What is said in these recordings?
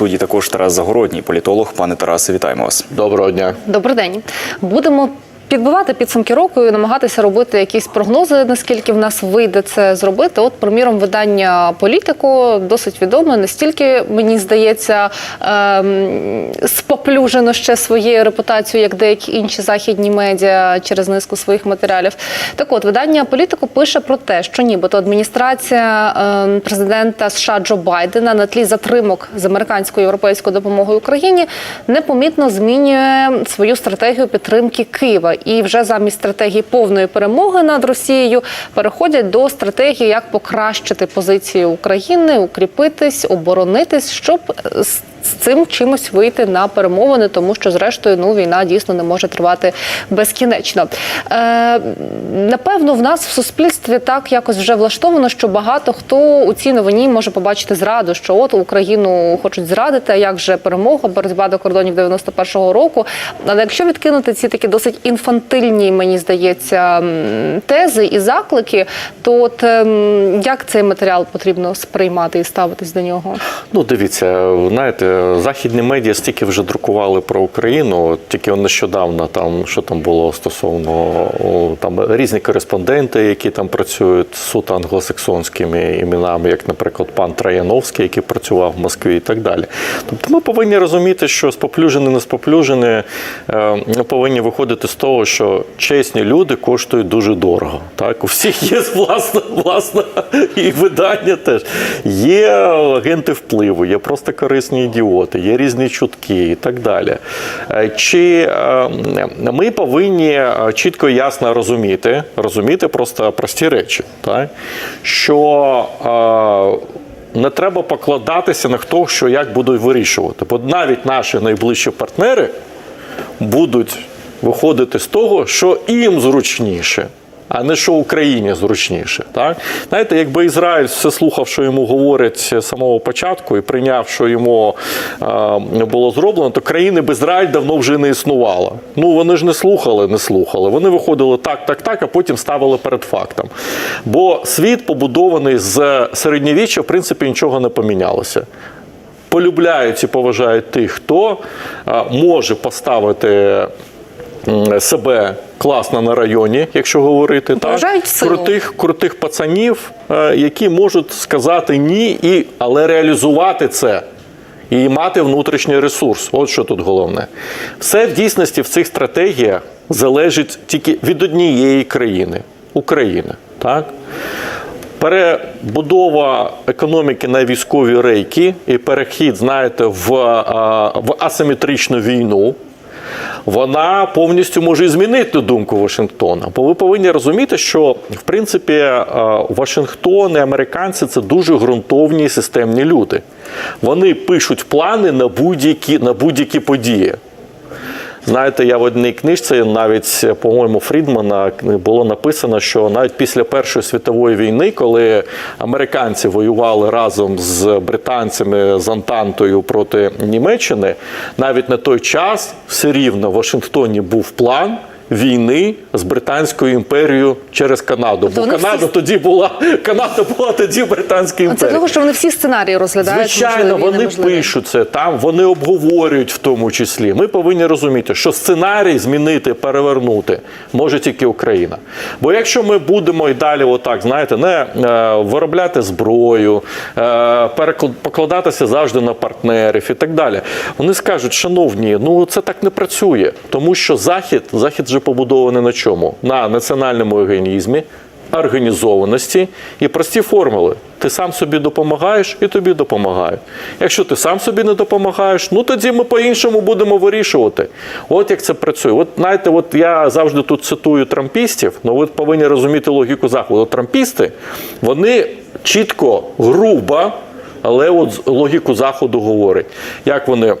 студії також Тарас Загородній, політолог. Пане Тарасе, вітаємо вас. Доброго дня. Добрий день. Будемо підбивати підсумки року і намагатися робити якісь прогнози, наскільки в нас вийде це зробити. От, приміром, видання політику досить відоме, настільки мені здається, ем, споплюжено ще своєю репутацією, як деякі інші західні медіа через низку своїх матеріалів. Так от видання політику пише про те, що нібито адміністрація ем, президента США Джо Байдена на тлі затримок з американською європейською допомогою Україні непомітно змінює свою стратегію підтримки Києва. І вже замість стратегії повної перемоги над Росією переходять до стратегії, як покращити позицію України, укріпитись, оборонитись, щоб з цим чимось вийти на перемовини, тому що зрештою ну війна дійсно не може тривати безкінечно. Е, напевно, в нас в суспільстві так якось вже влаштовано, що багато хто у цій новині може побачити зраду, що от Україну хочуть зрадити. а Як же перемога, боротьба до кордонів 91-го року. Але якщо відкинути ці такі досить інфантильні, мені здається, тези і заклики, то от ем, як цей матеріал потрібно сприймати і ставитись до нього? Ну, дивіться, знаєте, західні медіа стільки вже друкували про Україну, тільки нещодавно там що там було стосовно там різні кореспонденти, які там працюють суто англосаксонськими іменами, як, наприклад, пан Трояновський, який працював в Москві, і так далі. Тобто ми повинні розуміти, що споплюжене, не споплюжене, е, ми повинні виходити з того, що чесні люди коштують дуже дорого. Так, у всіх є власне, власне і видання теж. Є агенти впливу, є просто корисні ідіоти, є різні чутки і так далі. Е, Чи е, ми повинні е, чітко і ясно розуміти, розуміти просто прості речі, так? що не треба покладатися на хто, що як будуть вирішувати. Бо навіть наші найближчі партнери будуть виходити з того, що їм зручніше. А не що Україні зручніше, так знаєте, якби Ізраїль все слухав, що йому говорять з самого початку, і прийняв, що йому е, було зроблено, то країни б Ізраїль давно вже не існувало. Ну вони ж не слухали, не слухали. Вони виходили так, так, так, а потім ставили перед фактом. Бо світ побудований з середньовіччя, в принципі, нічого не помінялося полюбляють і поважають тих, хто а, може поставити себе класно на районі, якщо говорити Поважають так, силу. крутих, крутих пацанів, е, які можуть сказати ні, і, але реалізувати це. І мати внутрішній ресурс. От що тут головне. Все в дійсності в цих стратегіях залежить тільки від однієї країни України. Так? Перебудова економіки на військові рейки і перехід, знаєте, в, в асиметричну війну. Вона повністю може змінити думку Вашингтона. Бо ви повинні розуміти, що в принципі е, Вашингтон і американці це дуже ґрунтовні системні люди. Вони пишуть плани на будь-які на будь-які події. Знаєте, я в одній книжці, навіть, по-моєму, Фрідмана було написано, що навіть після Першої світової війни, коли американці воювали разом з британцями з Антантою проти Німеччини, навіть на той час все рівно в Вашингтоні був план. Війни з Британською імперією через Канаду. Бо вони всі- Канада тоді була Канада була тоді Британська Це того, що вони всі сценарії розглядають. Звичайно, вони неможливі. пишуть це там, вони обговорюють в тому числі. Ми повинні розуміти, що сценарій змінити, перевернути може тільки Україна. Бо якщо ми будемо і далі, отак, знаєте, не е, виробляти зброю, е, покладатися завжди на партнерів і так далі, вони скажуть, шановні, ну це так не працює, тому що захід, захід вже побудований на чому? На національному егоїзмі, організованості і прості формули. Ти сам собі допомагаєш і тобі допомагають. Якщо ти сам собі не допомагаєш, ну тоді ми по-іншому будемо вирішувати. От як це працює. От знаєте, от я завжди тут цитую трампістів, але ви повинні розуміти логіку заходу. Трампісти, вони чітко, грубо, але от логіку заходу говорять. Як вони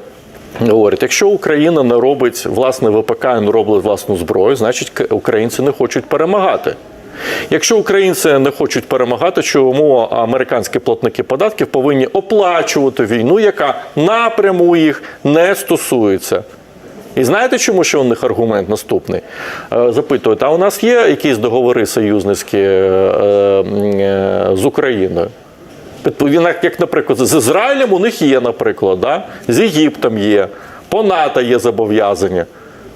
Говорять, якщо Україна не робить власне ВПК не робить власну зброю, значить українці не хочуть перемагати. Якщо українці не хочуть перемагати, чому американські платники податків повинні оплачувати війну, яка напряму їх не стосується. І знаєте, чому ще у них аргумент наступний? Е, Запитують, а у нас є якісь договори союзницькі е, е, з Україною? Як, як, наприклад, з Ізраїлем у них є, наприклад, да? з Єгиптом є, по НАТО є зобов'язання.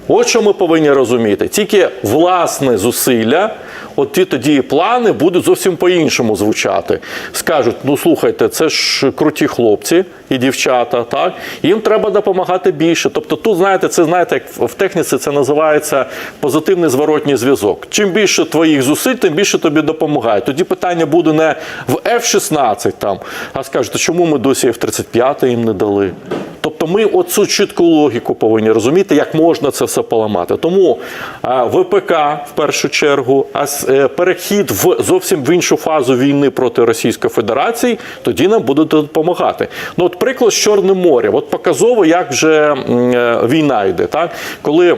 От що ми повинні розуміти. Тільки власне зусилля, от ті тоді плани будуть зовсім по-іншому звучати. Скажуть: ну слухайте, це ж круті хлопці і дівчата, так їм треба допомагати більше. Тобто, тут знаєте, це знаєте, як в техніці це називається позитивний зворотній зв'язок. Чим більше твоїх зусиль, тим більше тобі допомагають. Тоді питання буде не в F-16 там, а скажуть, чому ми досі F-35 їм не дали? Тобто ми оцю чітку логіку повинні розуміти, як можна це все поламати. Тому ВПК в першу чергу, а е, перехід в зовсім в іншу фазу війни проти Російської Федерації, тоді нам буде допомагати. Ну, от приклад з Чорним морем. От показово, як вже е, війна йде. Так? Коли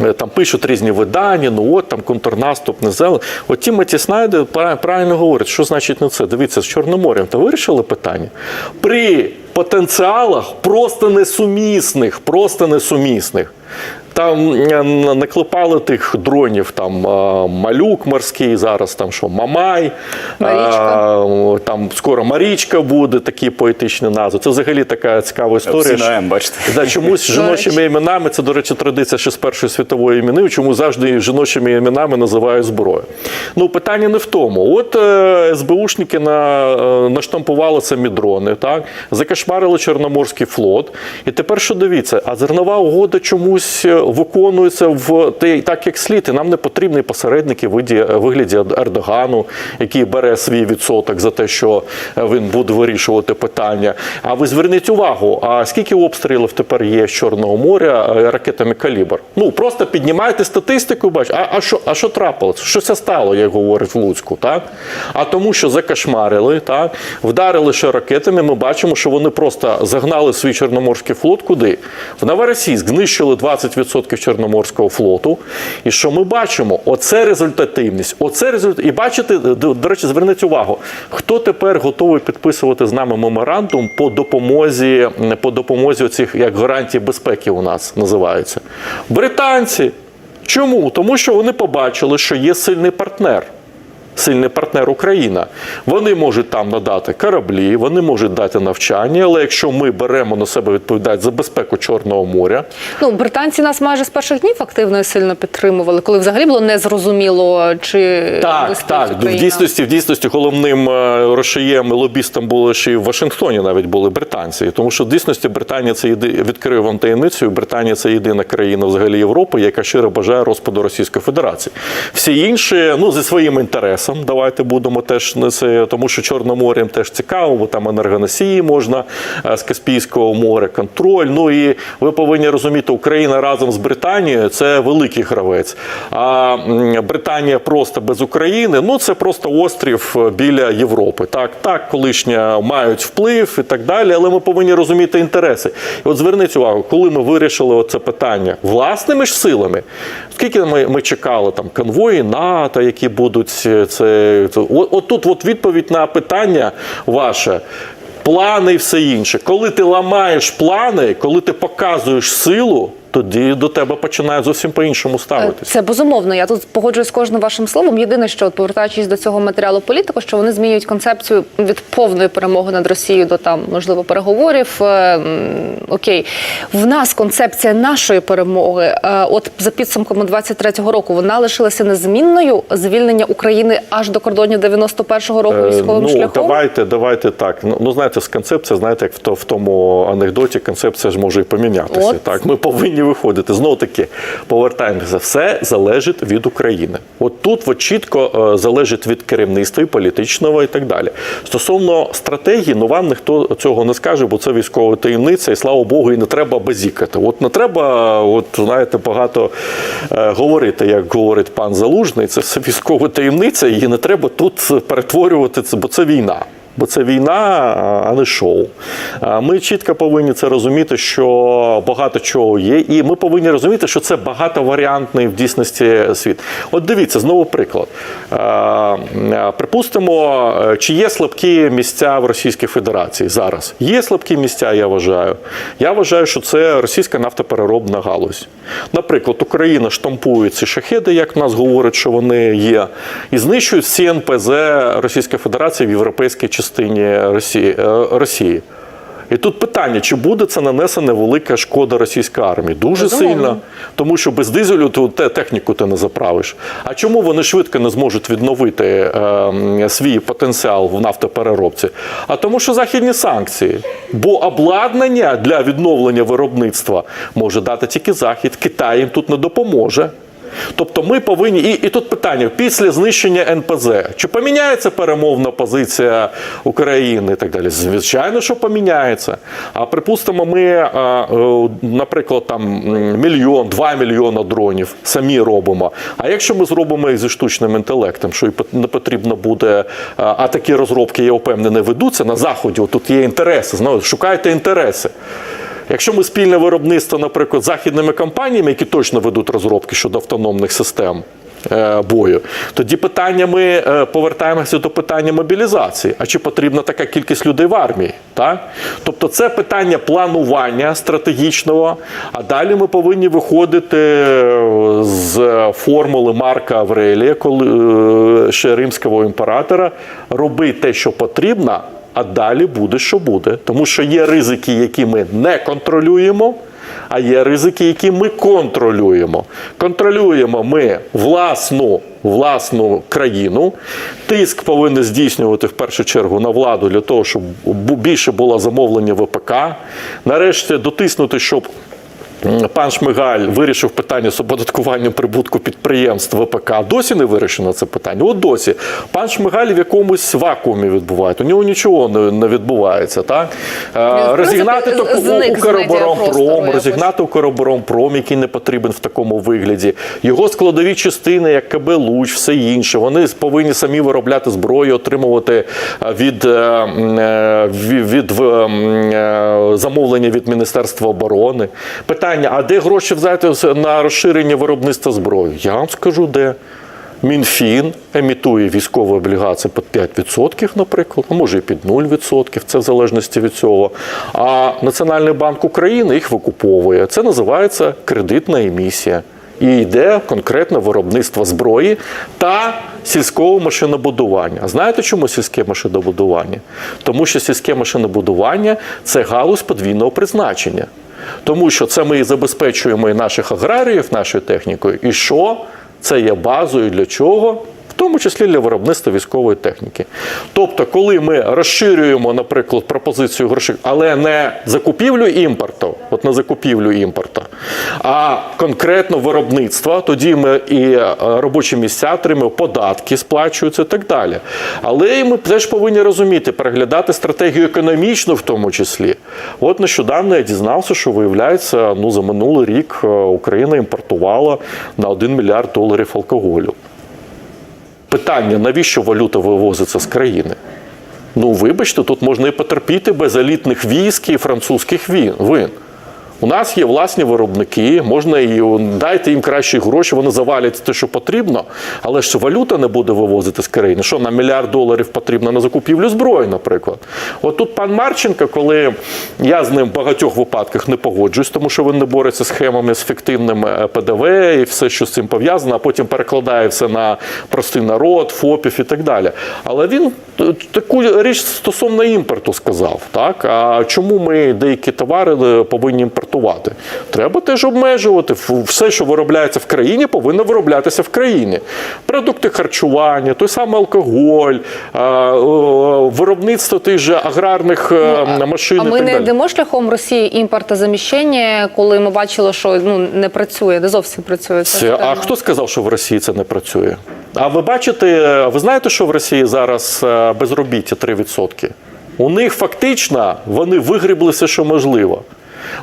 Е, Там пишуть різні видання, ну от там контрнаступ, не зелен. От Тімоті Снайдер пра- правильно говорить, що значить не це. Дивіться, з Чорним морем та вирішили питання. При потенціалах просто несумісних, просто несумісних. Там е, наклепали тих дронів, там е, малюк морський, зараз там що, Мамай, Марічка. е, там скоро Марічка буде, такі поетичні назви. Це взагалі така цікава історія. Всі на що- бачите. Да, чомусь жіночими іменами, це, до речі, традиція ще з Першої світової війни, чому завжди жіночими іменами називають зброю. Ну, питання не в тому. От е, СБУшники на, е, наштампували самі дрони, так? закошмарили Чорноморський флот. І тепер що дивіться, а зернова угода чомусь е, виконується в так, як слід, і нам не потрібні посередники в вигляді Ердогану, який бере свій відсоток за те, що е, він буде вирішувати питання. А ви зверніть увагу, а скільки обстрілів тепер є з Чорного моря е, ракетами калібр? Ну просто піднімайте статистику, бачите, а, а що, а що трапилось? Що це стало, як говорять в Луцьку, так? А тому, що закошмарили, так, вдарили ще ракетами, ми бачимо, що вони просто загнали свій Чорноморський флот куди? В Новоросійськ знищили 20% Чорноморського флоту. І що ми бачимо? Оце результативність. Оце результат. І бачите, до, речі, зверніть увагу, хто тепер готовий підписувати з нами меморандум по допомозі, по допомозі оцих як гарантій безпеки у нас називаються? Британці. Чому? Тому що вони побачили, що є сильний партнер. Сильний партнер Україна. Вони можуть там надати кораблі, вони можуть дати навчання, але якщо ми беремо на себе відповідальність за безпеку Чорного моря, Ну, британці нас майже з перших днів активно і сильно підтримували, коли взагалі було незрозуміло, чи Так, так. В дійсності, в дійсності головним е, розшиєм і лобістом були ще й в Вашингтоні навіть були британці. Тому що в дійсності Британія це єди... відкрию вам таємницю. Британія це єдина країна взагалі Європи, яка щиро бажає розпаду Російської Федерації. Всі інші, ну зі своїм інтересом, давайте будемо теж це, тому що Чорним морем теж цікаво, бо там енергоносії можна е, з Каспійського моря, контроль. Ну і ви повинні розуміти, Україна разом з Британією це великий гравець. А Британія просто без України, ну це просто острів е, біля Європи. Так, так, колишня мають вплив і так далі, але ми повинні розуміти інтереси. І от зверніть увагу, коли ми вирішили це питання власними ж силами, скільки ми, ми чекали там конвої НАТО, які будуть е, це. це от, от тут от відповідь на питання ваше. Плани і все інше. Коли ти ламаєш плани, коли ти показуєш силу, тоді до тебе починають зовсім по-іншому ставитися. Це безумовно. Я тут погоджуюсь з кожним вашим словом. Єдине, що от, повертаючись до цього матеріалу політику, що вони змінюють концепцію від повної перемоги над Росією до там можливо переговорів. Е, окей, в нас концепція нашої перемоги. е, от за підсумками 23-го року, вона лишилася незмінною. Звільнення України аж до кордонів 91-го року Е, військовим ну, шляхом. давайте, давайте так. Ну, ну знаєте, з концепція, знаєте, як в, то, в тому анекдоті, концепція ж може і помінятися. От. Так, ми повинні виходити. Знову таки, повертаємося. Все залежить від України. От тут от чітко е, залежить від керівництва і політичного і так далі. Стосовно стратегії, ну вам ніхто цього не скаже, бо це військова таємниця, і слава Богу, і не треба базікати. От не треба, от знаєте, багато е, говорити, як говорить пан Залужний. Це все військова таємниця, і не треба тут перетворювати бо це війна. Бо це війна, а не шоу. Ми чітко повинні це розуміти, що багато чого є, і ми повинні розуміти, що це багатоваріантний в дійсності світ. От дивіться, знову приклад. Припустимо, е, чи є слабкі місця в Російській Федерації зараз? Є слабкі місця, я вважаю. Я вважаю, що це російська нафтопереробна галузь. Наприклад, Україна штампує ці шахеди, як в нас говорять, що вони є, і знищують всі НПЗ Російської Федерації в європейській частині частині Росії. е, Росії. І тут питання, чи буде це нанесена велика шкода російській армії? Дуже Безумовно. сильно, тому що без дизелю те техніку ти не заправиш. А чому вони швидко не зможуть відновити е, свій потенціал в нафтопереробці? А тому, що західні санкції. Бо обладнання для відновлення виробництва може дати тільки Захід, Китай їм тут не допоможе. Тобто ми повинні, і, і тут питання після знищення НПЗ, чи поміняється перемовна позиція України і так далі? Звичайно, що поміняється. А припустимо, ми, е, наприклад, там мільйон, два мільйона дронів самі робимо. А якщо ми зробимо їх зі штучним інтелектом, що і не потрібно буде, а, а такі розробки, я впевнений, ведуться на заході. Тут є інтереси. Знаєте, шукайте інтереси. Якщо ми спільне виробництво, наприклад, з західними компаніями, які точно ведуть розробки щодо автономних систем е, бою, тоді питання ми е, повертаємося до питання мобілізації. А чи потрібна така кількість людей в армії? Так? Тобто це питання планування стратегічного, а далі ми повинні виходити е, з формули Марка Аврелія, коли ще римського імператора, роби те, що потрібно. А далі буде, що буде. Тому що є ризики, які ми не контролюємо, а є ризики, які ми контролюємо. Контролюємо ми власну, власну країну. Тиск повинен здійснювати в першу чергу на владу для того, щоб більше було замовлення ВПК. Нарешті дотиснути, щоб Пан Шмигаль вирішив питання з оподаткуванням прибутку підприємств ВПК. Досі не вирішено це питання. От досі. Пан Шмигаль в якомусь вакуумі відбувається. У нього нічого не, відбувається. Так? Е, Розігнати Укроборонпром, розігнати Укроборонпром, який не потрібен в такому вигляді. Його складові частини, як КБ Луч, все інше, вони повинні самі виробляти зброю, отримувати е, від, е, від, в- м, е, замовлення від Міністерства оборони. Питання: а де гроші взяти на розширення виробництва зброї? Я вам скажу, де. Мінфін емітує військові облігації під 5%, наприклад, а може і під 0%, це в залежності від цього. А Національний банк України їх викуповує. Це називається кредитна емісія. І йде конкретно виробництво зброї та сільського машинобудування. Знаєте, чому сільське машинобудування? Тому що сільське машинобудування це галузь подвійного призначення. Тому що це ми забезпечуємо і наших аграріїв нашою технікою. І що? Це є базою для чого? В тому числі для виробництва військової техніки. Тобто, коли ми розширюємо, наприклад, пропозицію грошей, але не закупівлю імпорту, от не закупівлю імпорту, а конкретно виробництво, тоді ми і е, робочі місця отримуємо, податки сплачуються і так далі. Але ми теж повинні розуміти, переглядати стратегію економічну в тому числі. От нещодавно я дізнався, що виявляється, ну за минулий рік е, Україна імпортувала на 1 мільярд доларів алкоголю. Питання, навіщо валюта вивозиться з країни? Ну, вибачте, тут можна і потерпіти без елітних військ і французьких вин. У нас є власні виробники, можна і дайте їм кращі гроші, вони завалять те, що потрібно, але ж валюта не буде вивозити з країни. Що на мільярд доларів потрібно на закупівлю зброї, наприклад. От тут пан Марченко, коли я з ним в багатьох випадках не погоджуюсь, тому що він не бореться з схемами з фіктивним е, ПДВ і все, що з цим пов'язано, а потім перекладає все на простий народ, ФОПів і так далі. Але він таку річ стосовно імпорту сказав. Так? А чому ми деякі товари е, повинні імпортувати? Треба теж обмежувати. Все, що виробляється в країні, повинно вироблятися в країні. Продукти харчування, той самий алкоголь, виробництво тих же аграрних е, машин. Ну, А і ми так не далі. йдемо шляхом Росії імпортозаміщення, коли ми бачили, що ну не працює, не зовсім працює. Це, а хто сказав, що в Росії це не працює? А ви бачите, ви знаєте, що в Росії зараз е, безробіття 3%? У них фактично вони вигрібли все, що можливо.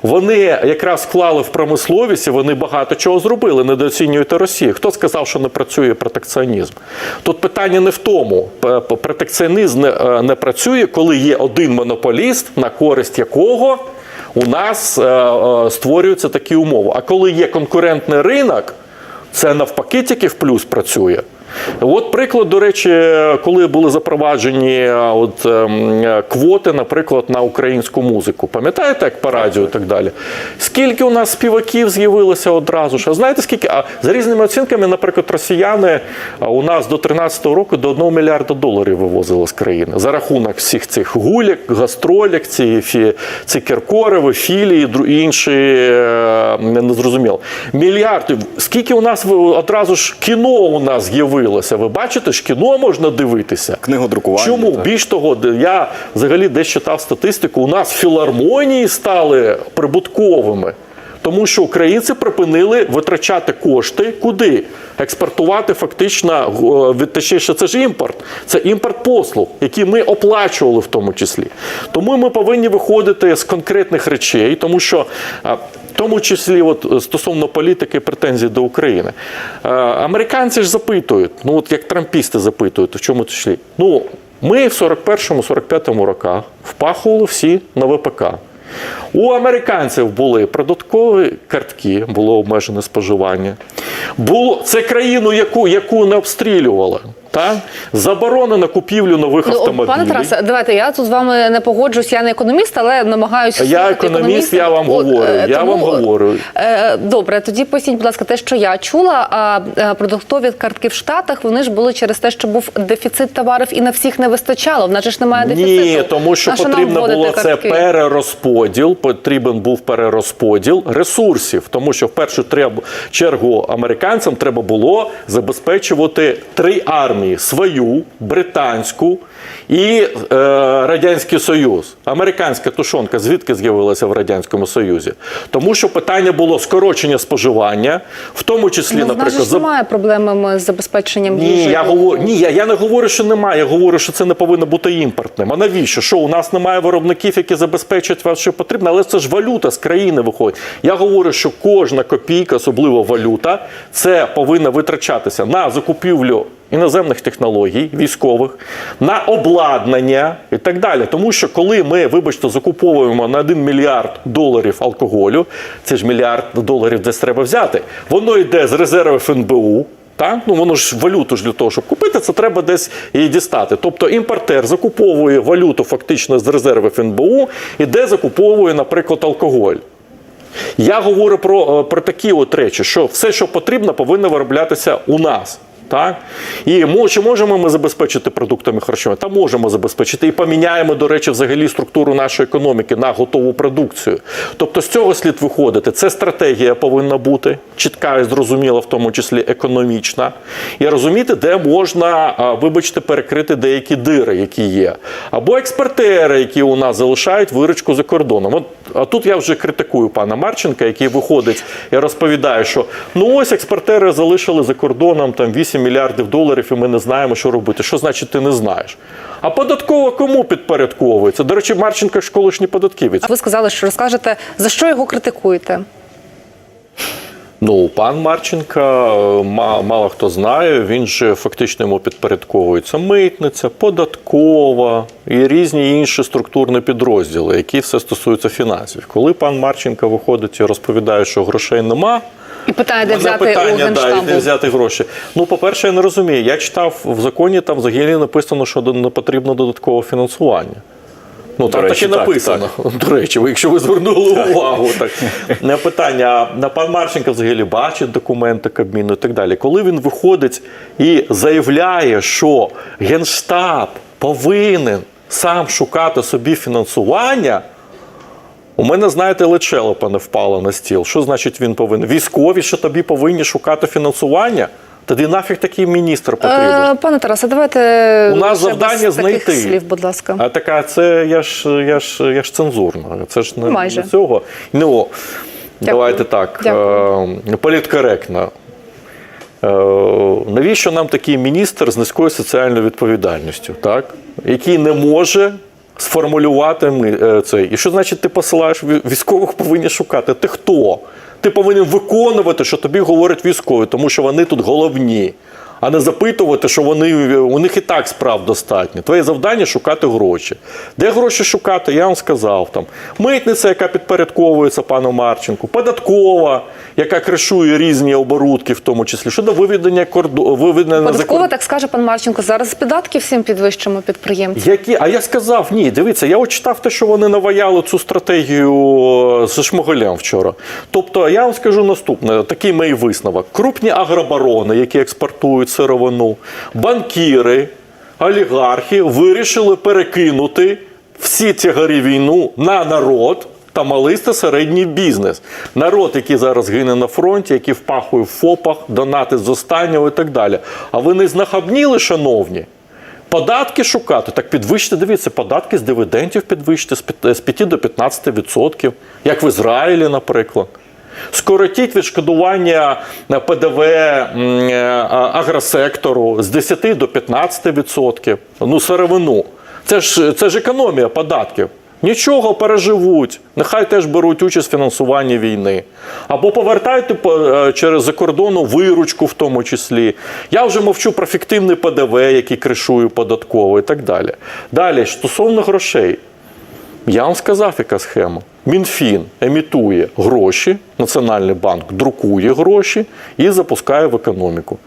Вони якраз вклали в промисловість і вони багато чого зробили. Недооцінюєте Росію. Хто сказав, що не працює протекціонізм? Тут питання не в тому. Протекціонізм не, е, не працює, коли є один монополіст, на користь якого у нас е, е, створюються такі умови. А коли є конкурентний ринок, це навпаки тільки в плюс працює. От приклад, до речі, коли були запроваджені е, от, ем, е, квоти, наприклад, на українську музику. Пам'ятаєте, як по радіо і так далі? Скільки у нас співаків з'явилося одразу ж? А знаєте, скільки? А за різними оцінками, наприклад, росіяни у нас до 13-го року до 1 мільярда доларів вивозили з країни за рахунок всіх цих гулік, гастролік, ці, фі, ці Кіркорови, філії і інші е, не зрозуміло. Мільярдів. Скільки у нас одразу ж кіно у нас з'явилося? Ви бачите, ж кіно можна дивитися. Книгодрукування. Чому? так. Більш того, я взагалі десь читав статистику, у нас філармонії стали прибутковими. Тому що українці припинили витрачати кошти куди? Експортувати фактично, е, точніше, це ж імпорт. Це імпорт послуг, які ми оплачували в тому числі. Тому ми повинні виходити з конкретних речей, тому що в тому числі, от е, стосовно політики претензій до України. Е, Американці ж запитують, ну от як трампісти запитують, в чому числі. Ну, ми в 41-45 роках впахували всі на ВПК. У американців були продаткові картки, було обмежене споживання. Було, це країну, яку, яку не обстрілювали. Та? Заборона на купівлю нових Ну, автомобілів. пане Тарасе, давайте я тут з вами не погоджусь. Я не економіст, але намагаюся. Я економіст, я вам От, говорю. е, Я тому, вам говорю. е, Добре, тоді поясніть, будь ласка, те, що я чула, а е, продуктові картки в Штатах вони ж були через те, що був дефіцит товарів і на всіх не вистачало. В нас ж немає дефіциту. Ні, тому що Нащо потрібно було це перерозподіл. Потрібен був перерозподіл ресурсів, тому що в першу чергу американцям треба було забезпечувати три армії: свою, британську і е, радянський союз. Американська тушонка звідки з'явилася в радянському союзі? Тому що питання було скорочення споживання, в тому числі, Ну, наприклад, ж немає проблеми з забезпеченням ні, їжі. я говорю, ні, я, я не говорю, що немає. Я говорю, що це не повинно бути імпортним. А навіщо? Що у нас немає виробників, які забезпечують вас, що потрібно, але це ж валюта з країни виходить. Я говорю, що кожна копійка, особливо валюта, це повинна витрачатися на закупівлю. Іноземних технологій, військових, на обладнання і так далі. Тому що коли ми, вибачте, закуповуємо на 1 мільярд доларів алкоголю, це ж мільярд доларів десь треба взяти. Воно йде з резервів НБУ, так? Ну, воно ж валюту ж для того, щоб купити, це треба десь її дістати. Тобто імпортер закуповує валюту фактично з резервів НБУ і де закуповує, наприклад, алкоголь. Я говорю про, е, про такі от речі, що все, що потрібно, повинно вироблятися у нас. Так? І чи можемо ми забезпечити продуктами харчування? Та можемо забезпечити. І поміняємо, до речі, взагалі структуру нашої економіки на готову продукцію. Тобто з цього слід виходити. Це стратегія повинна бути чітка і зрозуміла, в тому числі економічна. І розуміти, де можна, вибачте, перекрити деякі дири, які є. Або експортери, які у нас залишають виручку за кордоном. От, а тут я вже критикую пана Марченка, який виходить і розповідає, що ну ось експортери залишили за кордоном там 8 мільярдів доларів, і ми не знаємо, що робити. Що значить, ти не знаєш? А податково кому підпорядковується? До речі, Марченко ж колишній податківець. Ви сказали, що розкажете, за що його критикуєте? Ну, пан Марченка, е, мало хто знає, він же фактично йому підпорядковується митниця, податкова і різні інші структурні підрозділи, які все стосуються фінансів. Коли пан Марченка виходить і розповідає, що грошей нема. І питає, де взяти у питання, да, і де взяти гроші. Ну, по-перше, я не розумію. Я читав в законі, там взагалі написано, що не потрібно додаткове фінансування. Ну, там речі, так, написано. До речі, ви, якщо ви звернули увагу, так не питання. А пан Марченко взагалі бачить документи Кабміну і так далі. Коли він виходить і заявляє, що Генштаб повинен сам шукати собі фінансування. У мене, знаєте, лише не впало на стіл. Що значить він повинен? Військові, що тобі повинні шукати фінансування? Тоді нафіг такий міністр потрібен. Е, пане Тарасе, давайте У нас завдання знайти. слів, будь ласка. А така, це я ж я ж я ж цензурна. Це ж не Майже. не цього. Ну давайте так. Дякую. Е, політкоректно. Е, навіщо нам такий міністр з низькою соціальною відповідальністю, так? який не може сформулювати ми, е, цей. І що значить ти посилаєш військових повинні шукати? Ти хто? Ти повинен виконувати, що тобі говорять військові, тому що вони тут головні. А не запитувати, що вони у них і так справ достатньо. Твоє завдання шукати гроші. Де гроші шукати? Я вам сказав там. Митниця, яка підпорядковується пану Марченку, податкова, яка кришує різні оборудки, в тому числі щодо виведення кордону виведення за Податково, так скаже пан Марченко, зараз податки всім підвищимо підприємцям. які, а я сказав, ні, дивіться, я от читав те, що вони наваяли цю стратегію з Шмигалем вчора. Тобто, я вам скажу наступне: такий мій висновок: крупні агробарони, які експортують сировину, банкіри, олігархи вирішили перекинути всі тягарі війну на народ. Та малий та середній бізнес. Народ, який зараз гине на фронті, який впахує в ФОПах, донатить з останнього і так далі. А ви не знахабніли, шановні? Податки шукати, так підвищити, дивіться, податки з дивідендів підвищити з 5 до 15%, як в Ізраїлі, наприклад. Скоротіть відшкодування ПДВ е, агросектору з 10 до 15%. Ну, сировину. Це ж, це ж економія податків. Нічого переживуть, нехай теж беруть участь в фінансуванні війни. Або повертайте е, через закордонну виручку, в тому числі. Я вже мовчу про фіктивний ПДВ, який кришує податково і так далі. Далі, стосовно грошей, я вам сказав, яка схема. Мінфін емітує гроші, Національний банк друкує гроші і запускає в економіку.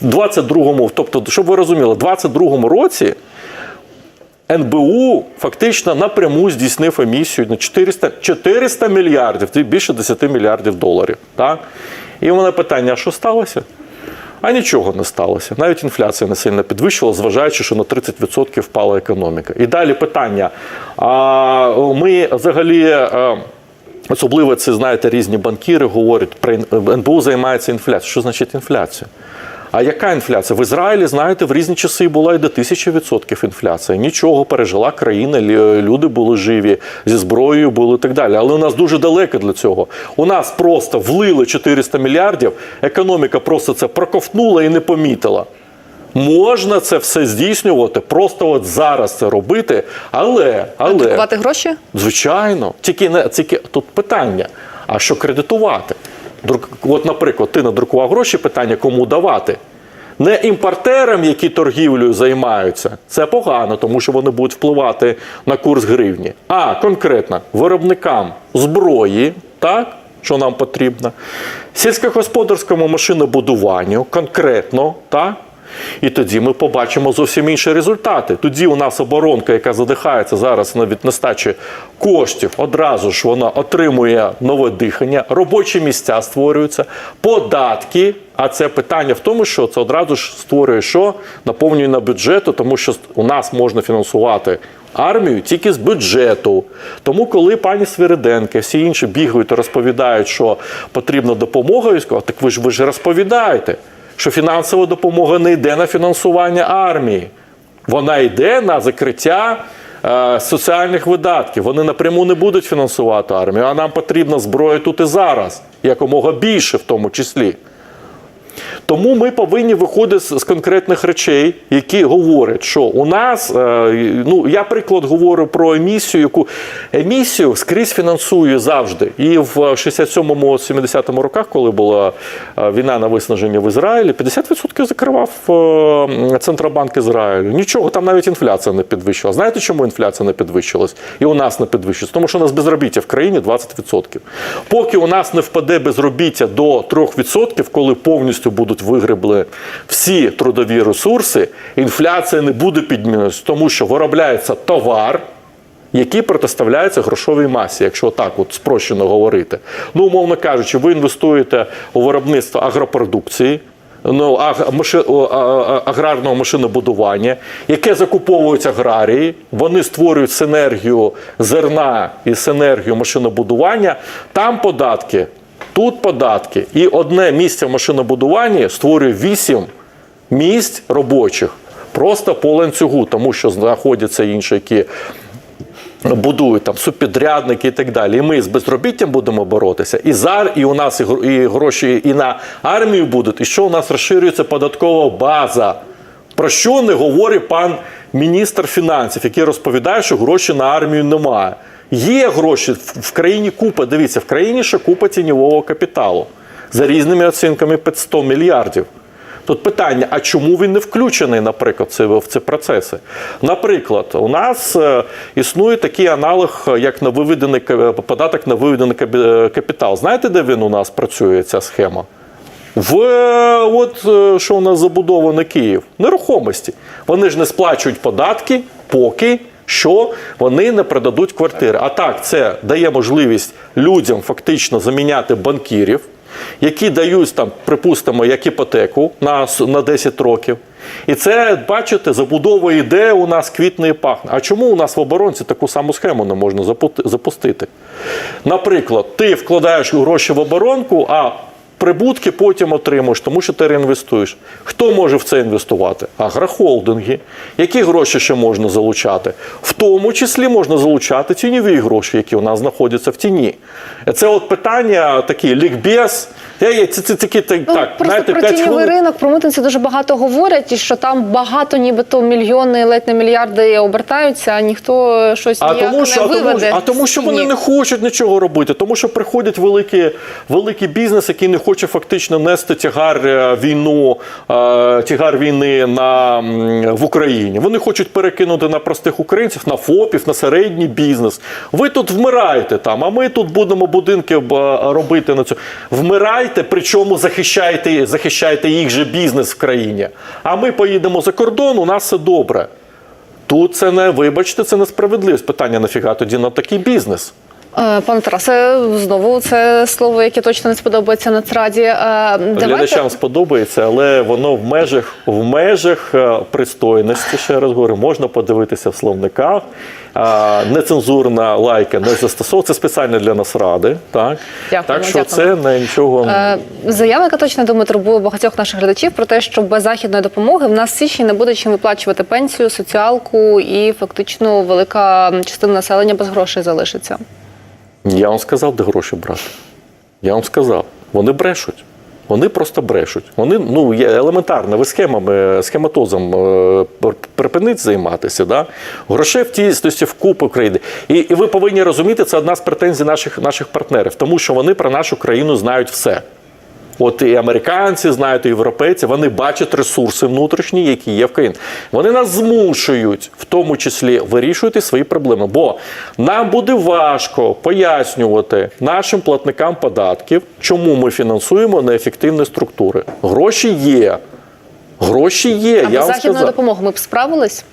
В 22-му, тобто, щоб ви розуміли, в 22-му році НБУ фактично напряму здійснив емісію на 400, 400 мільярдів, більше 10 мільярдів доларів. Так? І у мене питання: а що сталося? А нічого не сталося. Навіть інфляція не сильно підвищила, зважаючи, що на 30% впала економіка. І далі питання. А ми взагалі. е, Особливо це, знаєте, різні банкіри говорять, НБУ займається інфляцією. Що значить інфляція? А яка інфляція? В Ізраїлі, знаєте, в різні часи була і до тисячі відсотків інфляція. Нічого, пережила країна, люди були живі, зі зброєю були і так далі. Але у нас дуже далеко для цього. У нас просто влили 400 мільярдів, економіка просто це проковтнула і не помітила. Можна це все здійснювати, просто от зараз це робити, але, але Друкувати гроші? Звичайно, тільки не тільки тут питання. А що кредитувати? От, наприклад, ти надрукував гроші, питання кому давати. Не імпортерам, які торгівлею займаються, це погано, тому що вони будуть впливати на курс гривні. А конкретно виробникам зброї, так, що нам потрібно, сільськогосподарському машинобудуванню, конкретно, так. І тоді ми побачимо зовсім інші результати. Тоді у нас оборонка, яка задихається зараз на від нестачі коштів, одразу ж вона отримує нове дихання, робочі місця створюються, податки. А це питання в тому, що це одразу ж створює що наповнює на бюджету, тому що у нас можна фінансувати армію тільки з бюджету. Тому, коли пані Свириденко, всі інші бігають і розповідають, що потрібна допомога військова, так ви ж ви ж розповідаєте що фінансова допомога не йде на фінансування армії, вона йде на закриття е, соціальних видатків. Вони напряму не будуть фінансувати армію, а нам потрібна зброя тут і зараз, якомога більше в тому числі. Тому ми повинні виходити з конкретних речей, які говорять, що у нас, е, ну я приклад говорю про емісію, яку емісію скрізь фінансує завжди. І в 67-му, 70-му роках, коли була е, війна на виснаження в Ізраїлі, 50% закривав е, Центробанк Ізраїлю. Нічого, там навіть інфляція не підвищила. Знаєте, чому інфляція не підвищилась? І у нас не підвищилась? Тому що у нас безробіття в країні 20%. Поки у нас не впаде безробіття до 3%, коли повністю будуть вигребли всі трудові ресурси, інфляція не буде підмінюватися, тому що виробляється товар. Який протиставляється грошовій масі, якщо так от спрощено говорити. Ну, умовно кажучи, ви інвестуєте у виробництво агропродукції, ну, аграрного машинобудування, яке закуповують аграрії, вони створюють синергію зерна і синергію машинобудування, там податки, тут податки. І одне місце в машинобудуванні створює 8 місць робочих. Просто по ланцюгу, тому що знаходяться інші, які будують там субпідрядники і так далі. І ми з безробіттям будемо боротися. І зар, і у нас і гроші і на армію будуть. І що у нас розширюється податкова база? Про що не говорить пан міністр фінансів, який розповідає, що грошей на армію немає. Є гроші в країні купа. Дивіться, в країні ще купа тіньового капіталу за різними оцінками під 100 мільярдів. Тут питання: а чому він не включений, наприклад, в ці, процеси? Наприклад, у нас е, існує такий аналог, е, як на виведений податок на виведений е, капітал. Знаєте, де він у нас працює, ця схема? В от що у нас забудовано Київ, нерухомості. Вони ж не сплачують податки, поки що вони не продадуть квартири. А так, це дає можливість людям фактично заміняти банкірів, які дають там, припустимо, як іпотеку на, на 10 років. І це, бачите, забудова йде, у нас квітне і пахне. А чому у нас в оборонці таку саму схему не можна запустити? Наприклад, ти вкладаєш гроші в оборонку, а прибутки потім отримуєш, тому що ти реінвестуєш. Хто може в це інвестувати? Агрохолдинги. Які гроші ще можна залучати? В тому числі можна залучати тіньові гроші, які у нас знаходяться в тіні. Це от питання такі лікбез. Я- Це, це, такі, так, Ну, так, просто знаєте, про тіньовий хвилин. ринок, про митниці дуже багато говорять, і що там багато, нібито мільйони, ледь не мільярди обертаються, а ніхто щось А ніяк тому, що, не тому, виведе. а тому, що вони не хочуть нічого робити, тому що приходять великі, великий бізнес, який не хоче фактично нести тягар е, війну, е, тягар війни на, в Україні. Вони хочуть перекинути на простих українців, на ФОПів, на середній бізнес. Ви тут вмираєте там, а ми тут будемо будинки е, робити на цю. Вмирайте, причому захищайте, захищайте їх же бізнес в країні. А ми поїдемо за кордон, у нас все добре. Тут це не, вибачте, це несправедливість. Питання нафіга тоді на такий бізнес. Е, Пане Тарасе, знову це слово, яке точно не сподобається Нацраді. Е, Давайте Глядачам сподобається, але воно в межах, в межах е, пристойності, ще раз говорю, можна подивитися в словниках. Нецензурна лайка не застосовується. Спеціально для нас ради. Так, Дякуємо, так що дякуємо. це не нічого. Заява, яка точно думаю, турбує багатьох наших глядачів про те, що без західної допомоги в нас в січні не буде чим виплачувати пенсію, соціалку і фактично велика частина населення без грошей залишиться. Я вам сказав, де гроші брати. Я вам сказав, вони брешуть. Вони просто брешуть. Вони ну елементарно. Ви схемами, схематозом припинить припиніть займатися. Да? Грошей в тісності в купу країни. І, і ви повинні розуміти, це одна з претензій наших, наших партнерів, тому що вони про нашу країну знають все. От і американці знають, і європейці, вони бачать ресурси внутрішні, які є в країні. Вони нас змушують, в тому числі, вирішувати свої проблеми. Бо нам буде важко пояснювати нашим платникам податків, чому ми фінансуємо неефективні структури. Гроші є. Гроші є. А я без вам західної сказав. допомоги ми б справились?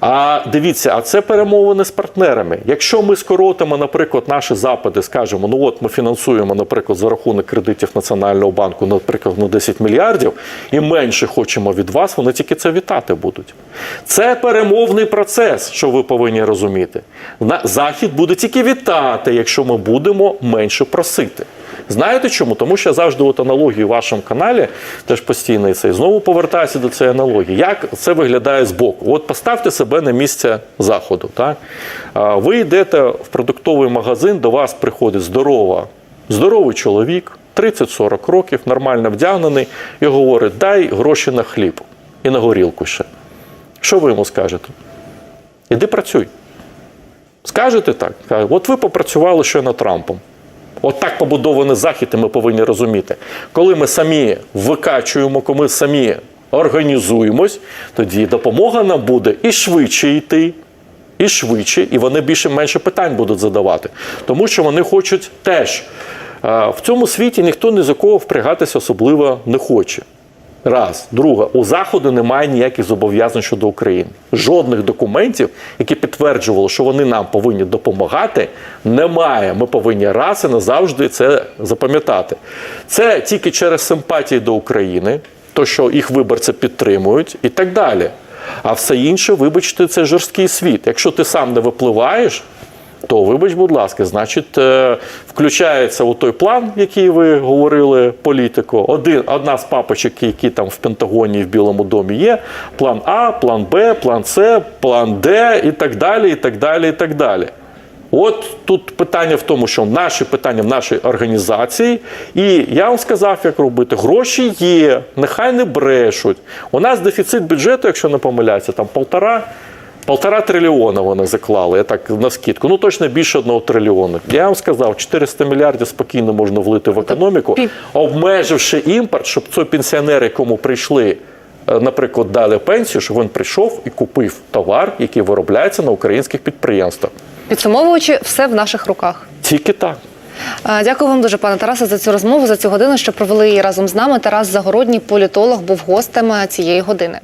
А дивіться, а це перемовини з партнерами. Якщо ми скоротимо, наприклад, наші запити, скажемо, ну от ми фінансуємо, наприклад, за рахунок кредитів Національного банку, наприклад, на 10 мільярдів, і менше хочемо від вас, вони тільки це вітати будуть. Це перемовний процес, що ви повинні розуміти. На- Захід буде тільки вітати, якщо ми будемо менше просити. Знаєте чому? Тому що я завжди от аналогії в вашому каналі, теж постійно це. І знову повертаюся до цієї аналогії. Як це виглядає збоку? От поставте себе на місце заходу. Так? Ви йдете в продуктовий магазин, до вас приходить здорова, здоровий чоловік, 30-40 років, нормально вдягнений, і говорить: дай гроші на хліб і на горілку ще. Що ви йому скажете? Іди працюй. Скажете так? От ви попрацювали ще над Трампом. От побудований захід, і ми повинні розуміти. Коли ми самі викачуємо, коли ми самі організуємось, тоді допомога нам буде і швидше йти, і швидше, і вони більше менше питань будуть задавати. Тому що вони хочуть теж. В цьому світі ніхто ні за кого впрягатися особливо не хоче. Раз. Друге, у Заходу немає ніяких зобов'язань щодо України. Жодних документів, які підтверджували, що вони нам повинні допомагати, немає. Ми повинні раз і назавжди це запам'ятати. Це тільки через симпатії до України, то що їх виборці підтримують, і так далі. А все інше, вибачте, це жорсткий світ. Якщо ти сам не випливаєш, то вибач, будь ласка, значить, е, включається у той план, який ви говорили, політико. Один, одна з папочок, які там в Пентагоні і в Білому домі є. План А, план Б, план С, план Д і так далі, і так далі, і так далі. От тут питання в тому, що наші питання в нашій організації, і я вам сказав, як робити. Гроші є, нехай не брешуть. У нас дефіцит бюджету, якщо не помиляюся, там полтора Полтора трильйона вони заклали, я так на скидку. Ну точно більше одного трильйона. Я вам сказав, 400 мільярдів спокійно можна влити в економіку, обмеживши імпорт, щоб цей пенсіонер, якому прийшли, е, наприклад, дали пенсію, щоб він прийшов і купив товар, який виробляється на українських підприємствах. Підсумовуючи, все в наших руках. Тільки так. Е, Дякую вам дуже, пане Тарасе, за цю розмову, за цю годину, що провели її разом з нами. Тарас Загородній, політолог, був гостем цієї години.